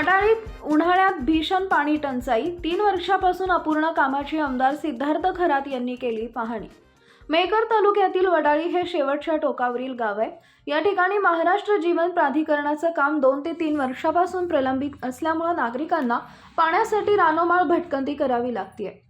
वडाळीत उन्हाळ्यात भीषण पाणी टंचाई तीन वर्षापासून अपूर्ण कामाची आमदार सिद्धार्थ खरात यांनी केली पाहणी. मेकर तालुक्यातील वडाळी हे शेवटच्या टोकावरील गाव आहे. या ठिकाणी महाराष्ट्र जीवन प्राधिकरणाचं काम दोन ते तीन वर्षापासून प्रलंबित असल्यामुळं नागरिकांना पाण्यासाठी रानोमाळ भटकंती करावी लागते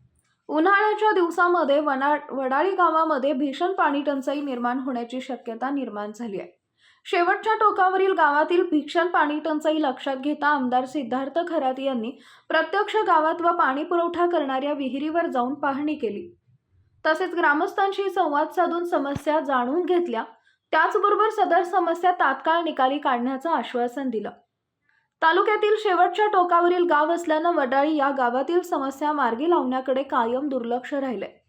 उन्हाळ्याच्या दिवसामध्ये वना वडाळी गावामध्ये भीषण पाणी टंचाई निर्माण होण्याची शक्यता निर्माण झाली आहे. शेवटच्या टोकावरील गावातील भीषण पाणी टंचाई लक्षात घेता आमदार सिद्धार्थ खरात यांनी प्रत्यक्ष गावात व पाणी पुरवठा करणाऱ्या विहिरीवर जाऊन पाहणी केली. तसेच ग्रामस्थांशी संवाद साधून समस्या जाणून घेतल्या. त्याचबरोबर सदर समस्या तात्काळ निकाली काढण्याचं आश्वासन दिलं. तालुक्यातील शेवटच्या टोकावरील गाव असल्यानं वडाळी या गावातील समस्या मार्गी लावण्याकडे कायम दुर्लक्ष राहिले.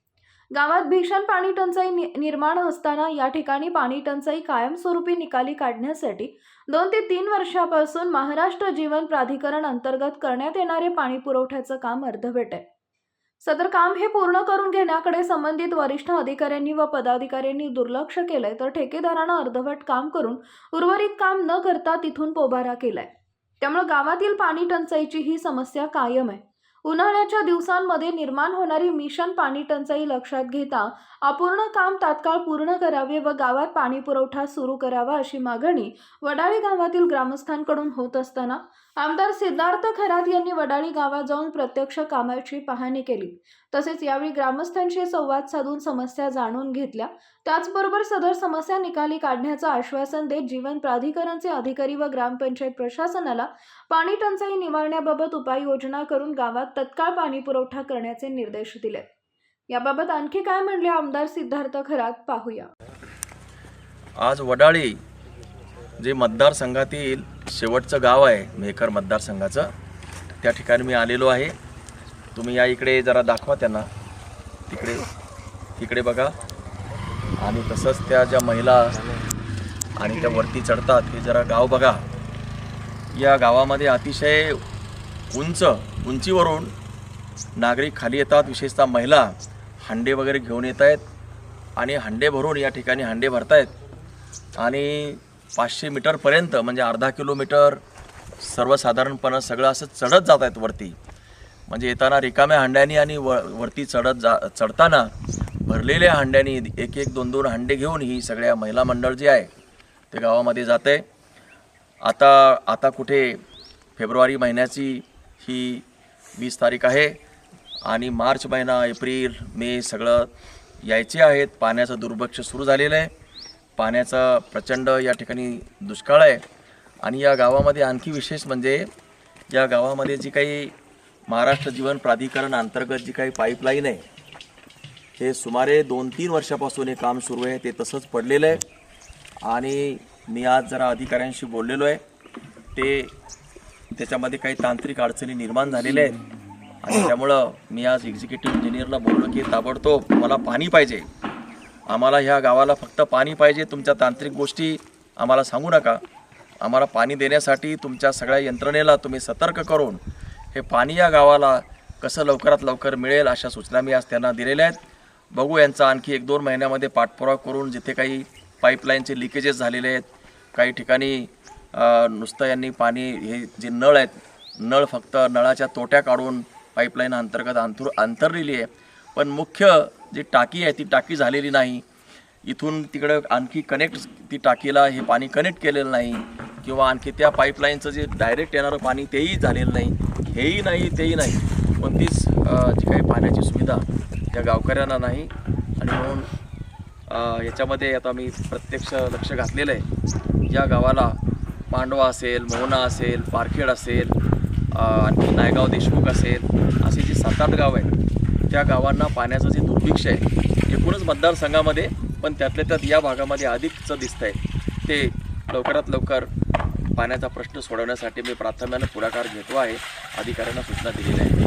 गावात भीषण पाणी टंचाई नि- निर्माण असताना या ठिकाणी पाणी टंचाई कायमस्वरूपी निकाली काढण्यासाठी दोन ते तीन वर्षापासून महाराष्ट्र जीवन प्राधिकरण अंतर्गत करण्यात येणारे पाणी पुरवठ्याचं काम अर्धवट आहे. सदर काम हे पूर्ण करून घेण्याकडे संबंधित वरिष्ठ अधिकाऱ्यांनी व पदाधिकाऱ्यांनी दुर्लक्ष केलंय तर ठेकेदारानं अर्धवट काम करून उर्वरित काम न करता तिथून पोबारा केलाय. त्यामुळे गावातील पाणी टंचाईची ही समस्या कायम आहे. उन्हाळ्याच्या दिवसांमध्ये निर्माण होणारी मिशन पाणी टंचाई लक्षात घेता अपूर्ण काम तात्काळ पूर्ण करावे व गावात पाणी पुरवठा सुरू करावा अशी मागणी वडाळी गावातील ग्रामस्थांकडून होत असताना आमदार सिद्धार्थ खरात यांनी वडाळी गावात जाऊन प्रत्यक्ष कामाची पाहणी केली. तसेच यावेळी ग्रामस्थांशी संवाद साधून समस्या जाणून घेतल्या. त्याचबरोबर सदर समस्या निकाली काढण्याचं आश्वासन देत जीवन प्राधिकरणचे अधिकारी व ग्रामपंचायत प्रशासनाला पाणी टंचाई निवारण्याबाबत उपाययोजना करून गावात तत्काळ पाणी पुरवठा करण्याचे निर्देश दिले याबाबत आणखी काय म्हणले आमदार सिद्धार्थ खरात पाहूया. आज वडाळी जे मतदारसंघातील शेवटचं गाव आहे मेहकर मतदारसंघाचं त्या ठिकाणी मी आलेलो आहे. तुम्ही या इकडे जरा दाखवा त्यांना. तिकडे तिकडे बघा. आणि तसंच त्या ज्या महिला आणि त्या वरती चढतात हे जरा गाव बघा. या गावामध्ये अतिशय उंच उंचीवरून नागरिक खाली येतात. विशेषतः महिला हंडे वगैरे घेऊन येत आहेत आणि हंडे भरून या ठिकाणी हंडे भरतायत. आणि पाचशे मीटरपर्यंत म्हणजे अर्धा किलोमीटर सर्वसाधारणपणं सगळं असं चढत जात आहेत वरती. म्हणजे येताना रिकाम्या हांड्यानी आणि व वरती चढत जा चढताना भरलेल्या हांड्यानी एक एक दोन दोन हांडे घेऊन ही सगळ्या महिला मंडळ जे आहे ते गावामध्ये जाते. आता आता कुठे फेब्रुवारी महिन्याची ही वीस तारीख आहे आणि मार्च महिना एप्रिल मे सगळं यायचे आहेत. पाण्याचं दुर्भक्ष सुरू झालेलं आहे. पाण्याचा प्रचंड या ठिकाणी दुष्काळ आहे. आणि या गावामध्ये आणखी विशेष म्हणजे या गावामध्ये जी काही महाराष्ट्र जीवन प्राधिकरण अंतर्गत जी काही पाईपलाईन आहे हे सुमारे दोन तीन वर्षापासून हे काम सुरू आहे. ते तसंच पडलेलं आहे. आणि मी आज जरा अधिकाऱ्यांशी बोललेलो आहे. ते त्याच्यामध्ये काही तांत्रिक अडचणी निर्माण झालेल्या आहेत. आणि त्यामुळं मी आज एक्झिक्युटिव्ह इंजिनियरला बोललो की ताबडतोब मला पाणी पाहिजे. आम्हाला ह्या गावाला फक्त पाणी पाहिजे. तुमच्या तांत्रिक गोष्टी आम्हाला सांगू नका. आम्हाला पाणी देण्यासाठी तुमच्या सगळ्या यंत्रणेला तुम्ही सतर्क करून हे पाणी या गावाला कसं लवकरात लवकर मिळेल अशा सूचना मी आज त्यांना दिलेल्या आहेत. बघू यांचा आणखी एक दोन महिन्यामध्ये पाठपुरावा करून जिथे काही पाईपलाईनचे लिकेजेस झालेले आहेत काही ठिकाणी नुसतं यांनी पाणी हे जे नळ आहेत नळ फक्त नळाच्या तोट्या काढून पाईपलाईन अंतर्गत अंतुर अंतरलेली आहे. पण मुख्य जी टाकी आहे ती टाकी झालेली नाही. इथून तिकडं आणखी कनेक्ट ती टाकीला हे पाणी कनेक्ट केलेलं नाही. किंवा आणखी त्या पाईपलाईनचं जे डायरेक्ट येणारं पाणी तेही झालेलं नाही. हेही नाही तेही नाही. कोणतीच जी काही पाण्याची सुविधा त्या गावकऱ्यांना नाही. आणि म्हणून याच्यामध्ये आता मी प्रत्यक्ष लक्ष घातलेलं आहे. या गावाला मांडवा असेल मोहना असेल पारखेड असेल आणखी नायगाव देशमुख असेल असे जे सात आठ गाव आहेत त्या गावांना पाण्याचं जे दुर्भिक्ष आहे एकूणच मतदारसंघामध्ये पण त्यातल्या त्यात या भागामध्ये अधिकचं दिसतं आहे ते लवकरात लवकर पाण्याचा प्रश्न सोडवण्यासाठी मी प्राथम्यानं पुढाकार घेतो आहे. अधिकाऱ्यांना सूचना दिलेल्या आहेत.